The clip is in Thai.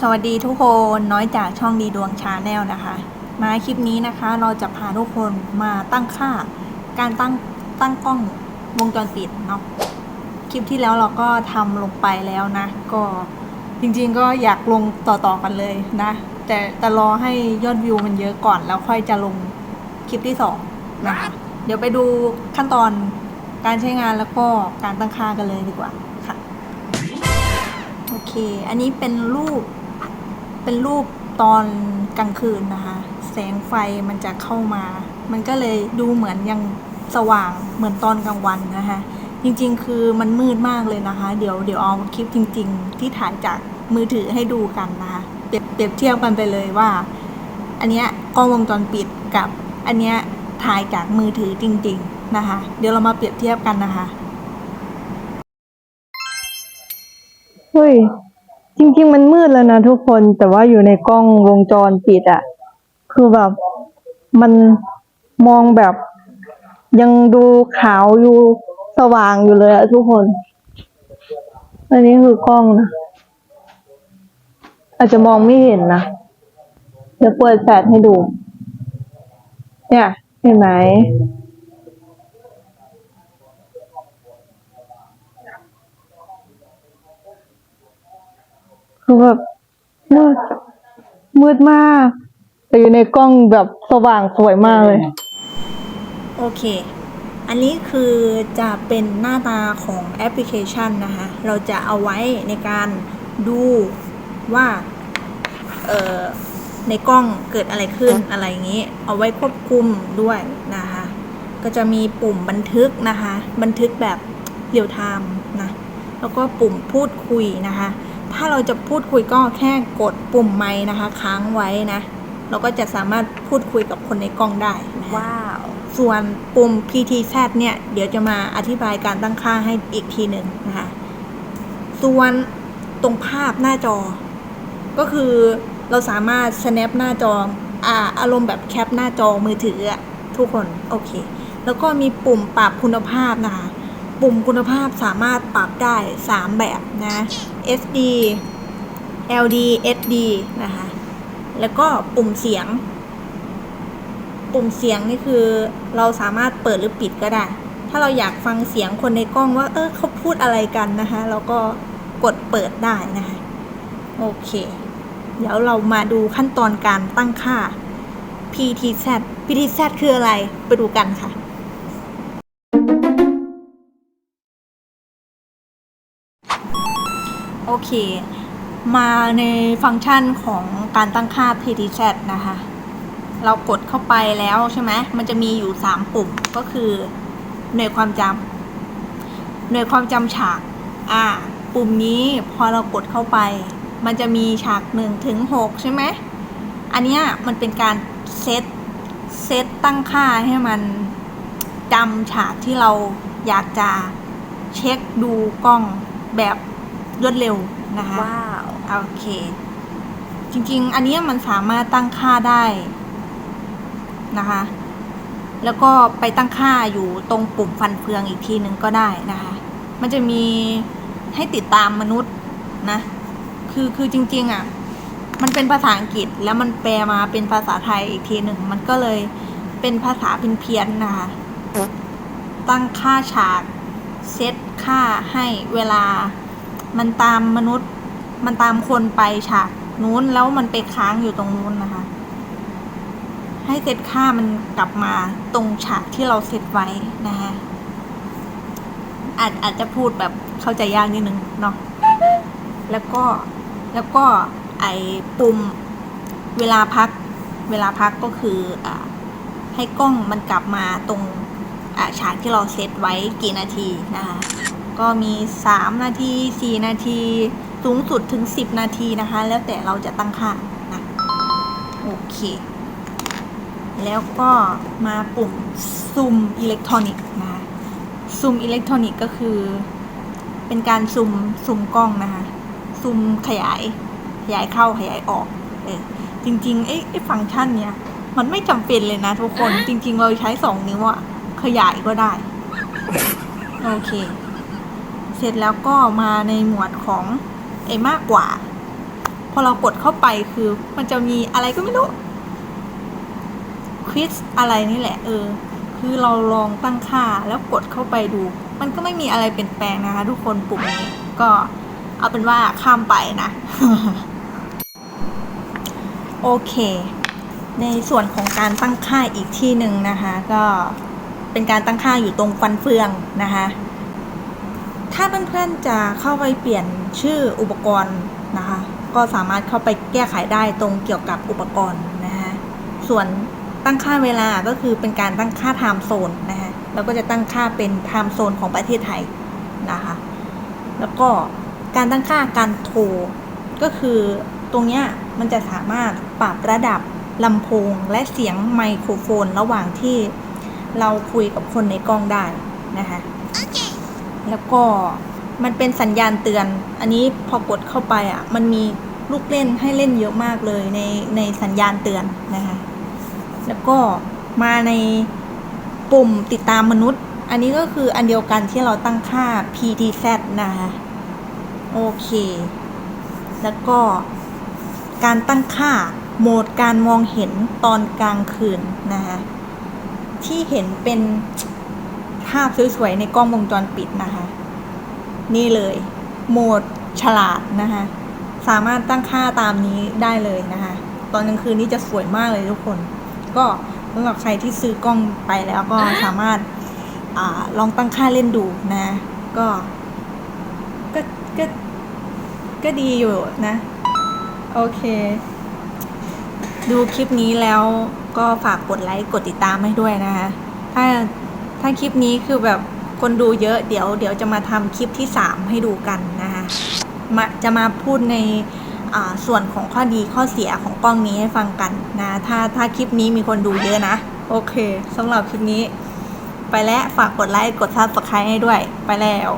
สวัสดีทุกคนน้อยจากช่องดีดวงชาแนลนะคะ มาคลิปนี้นะคะ เราจะพาทุกคนมาตั้งค่า การตั้งตั้งกล้องวงจรปิดเนาะคลิปที่แล้วเราก็ทำลงไปแล้วนะ ก็จริงๆก็อยากลงต่อๆกันเลยนะ แต่แต่รอให้ยอดวิวมันเยอะก่อนแล้วค่อยจะลงคลิปที่สองนะคะเดี๋ยวไปดูขั้นตอนการใช้งานแล้วก็การตั้งค่ากันเลยดีกว่าค่ะ โอเค อันนี้เป็นรูป เป็นรูปตอนกลางคืนนะคะ แสงไฟมันจะเข้ามา มันก็เลยดูเหมือนยังสว่างเหมือนตอนกลางวันนะคะ จริงๆ คือมันมืดมากเลยนะคะ เดี๋ยวเดี๋ยวเอาคลิปจริง ๆ ที่ถ่ายจากมือถือให้ดูกันนะคะเปรียบเปรียบเทียบกันไปเลยว่า อันเนี้ยกล้องวงจรปิดกับอันเนี้ยถ่ายจากมือถือจริง ๆนะคะ เดี๋ยวเรามาเปรียบเทียบกันนะคะ เฮ้ย จริง ๆ มันมืดแล้วนะทุกคนแต่ว่าอยู่ในกล้องวงจรปิดอะคือแบบมันมองแบบ ยังดูขาวอยู่สว่างอยู่เลยอะทุกคน อันนี้คือกล้องนะอาจจะมองไม่เห็นนะเดี๋ยวเปิดแฟลชให้ดู เนี่ย เห็นไหม คือแบบมืดมืดมาก แต่อยู่ในกล้องแบบสว่างสวยมากเลย โอเค อันนี้คือจะเป็นหน้าตาของแอปพลิเคชันนะคะ เราจะเอาไว้ในการดูว่าเอ่อในกล้องเกิดอะไรขึ้นอะไรอย่างนี้ เอาไว้ควบคุมด้วยนะคะ ก็จะมีปุ่มบันทึกนะคะ บันทึกแบบเรียลไทม์นะ แล้วก็ปุ่มพูดคุยนะคะ ถ้าเราจะพูดคุยก็แค่กดปุ่มไม้นะคะ ค้างไว้นะ เราก็จะสามารถพูดคุยกับคนในกล้องได้นะคะว้าว ส่วนปุ่ม PTZ เนี่ย เดี๋ยวจะมาอธิบายการตั้งค่าให้อีกทีหนึ่งนะคะ ส่วนตรงภาพหน้าจอ ก็คือเราสามารถ snap หน้าจออ่าอารมณ์แบบแคปหน้าจอมือถืออะทุกคน โอเค แล้วก็มีปุ่มปรับคุณภาพนะคะ ปุ่มคุณภาพสามารถปรับได้ 3 แบบนะ SD LD SD นะคะ แล้วก็ปุ่มเสียง ปุ่มเสียงนี่คือเราสามารถเปิดหรือปิดก็ได้ ถ้าเราอยากฟังเสียงคนในกล้องว่า เออเขาพูดอะไรกันนะคะเราก็กดเปิดได้นะคะ โอเค เดี๋ยวเรามาดูขั้นตอนการตั้งค่า PTZ PTZ คืออะไร ไปดูกันค่ะ เค มาในฟังก์ชันของการตั้งค่า PTZ นะคะ เรากดเข้าไปแล้วใช่ไหมมันจะมีอยู่ 3 ปุ่มก็คือหน่วยความจำหน่วยความจำฉาก อ่า ปุ่มนี้พอเรากดเข้าไป มันจะมีฉาก1ถึง6ใช่ไหม อันเนี้ยมันเป็นการเซตเซตตั้งค่าให้มันจำฉากที่เราอยากจะเช็คดูกล้องแบบ รวดเร็วนะคะว้าวโอเค จริงๆ อันเนี้ยมันสามารถตั้งค่าได้นะคะ แล้วก็ไปตั้งค่าอยู่ตรงปุ่มฟันเฟืองอีกทีหนึ่งก็ได้นะคะ มันจะมีให้ติดตามมนุษย์นะ คือคือจริง ๆอะ มันเป็นภาษาอังกฤษแล้วมันแปลมาเป็นภาษาไทยอีกทีหนึ่ง มันก็เลยเป็นภาษาเพี้ยนๆนะคะ ตั้งค่าฉากเซตค่าให้เวลา มันตามมนุษย์ มันตามคนไปฉากนู้นแล้วมันไปค้างอยู่ตรงนู้นนะคะ ให้เซตค่ามันกลับมาตรงฉากที่เราเซตไว้นะคะอาจอาจจะพูดแบบเข้าใจยากนิดนึงเนาะแล้วก็แล้วก็ไอปุ่มเวลาพัก เวลาพักก็คืออ่าให้กล้องมันกลับมาตรงอ่าฉากที่เราเซตไว้กี่นาทีนะคะ ก็มี 3 นาที 4 นาที สูงสุดถึง 10 นาทีนะคะ แล้วแต่เราจะตั้งค่านะโอเค แล้วก็มาปุ่มซูมอิเล็กทรอนิกส์นะคะซูมอิเล็กทรอนิกส์ก็คือ เป็นการซูมซูมกล้องนะคะซูมขยายขยายเข้าขยายออกเออจริงๆไอ้ไอ้ฟังก์ชันเนี้ยมันไม่จำเป็นเลยนะทุกคนจริง ๆ เราใช้สองนิ้วอะขยายก็ได้ โอเค เสร็จแล้วก็มาในหมวดของไอ้มากกว่า พอเรากดเข้าไปคือมันจะมีอะไรก็ไม่รู้ควิสอะไรนี่แหละเออ คือเราลองตั้งค่าแล้วกดเข้าไปดู มันก็ไม่มีอะไรเปลี่ยนแปลงนะคะ ทุกคนปุ่มนี้ก็เอาเป็นว่าข้ามไปนะ โอเค ในส่วนของการตั้งค่าอีกที่หนึ่งนะคะ ก็เป็นการตั้งค่าอยู่ตรงฟันเฟืองนะคะ ถ้าเพื่อนๆจะเข้าไปเปลี่ยนชื่ออุปกรณ์นะคะ ก็สามารถเข้าไปแก้ไขได้ตรงเกี่ยวกับอุปกรณ์นะคะส่วนตั้งค่าเวลาก็คือเป็นการตั้งค่าไทม์โซนนะคะแล้วก็จะตั้งค่าเป็นไทม์โซนของประเทศไทยนะคะ แล้วก็การตั้งค่าการโทรก็คือตรงเนี้ยมันจะสามารถปรับระดับลำโพงและเสียงไมโครโฟนระหว่างที่เราคุยกับคนในกล้องได้นะคะ แล้วก็มันเป็นสัญญาณเตือน อันนี้พอกดเข้าไปอะ มันมีลูกเล่นให้เล่นเยอะมากเลยในในสัญญาณเตือนนะคะ แล้วก็มาในปุ่มติดตามมนุษย์ อันนี้ก็คืออันเดียวกันที่เราตั้งค่า PTZ นะคะ โอเค แล้วก็การตั้งค่าโหมดการมองเห็นตอนกลางคืนนะคะ ที่เห็นเป็น ภาพสวยๆในกล้องวงจรปิดนะคะ นี่เลย โหมดฉลาดนะคะ สามารถตั้งค่าตามนี้ได้เลยนะคะ ตอนกลางคืนนี้จะสวยมากเลยทุกคน ก็สำหรับใครที่ซื้อกล้องไปแล้วก็สามารถอาลองตั้งค่าเล่นดูนะ ก็ก็ก็ก็ดีอยู่นะ โอเค ดูคลิปนี้แล้วก็ฝากกดไลค์กดติดตามให้ด้วยนะคะ ถ้า ถ้าคลิปนี้คือแบบคนดูเยอะเดี๋ยวเดี๋ยวจะมาทำคลิปที่สามให้ดูกันนะคะมาจะมาพูดในส่วนของข้อดีข้อเสียของกล้องนี้ให้ฟังกันนะถ้าถ้าคลิปนี้มีคนดูเยอะนะ โอเคสำหรับคลิปนี้ ไปแล้วฝากกดไลค์กดซับสไครต์ให้ด้วย ไปแล้ว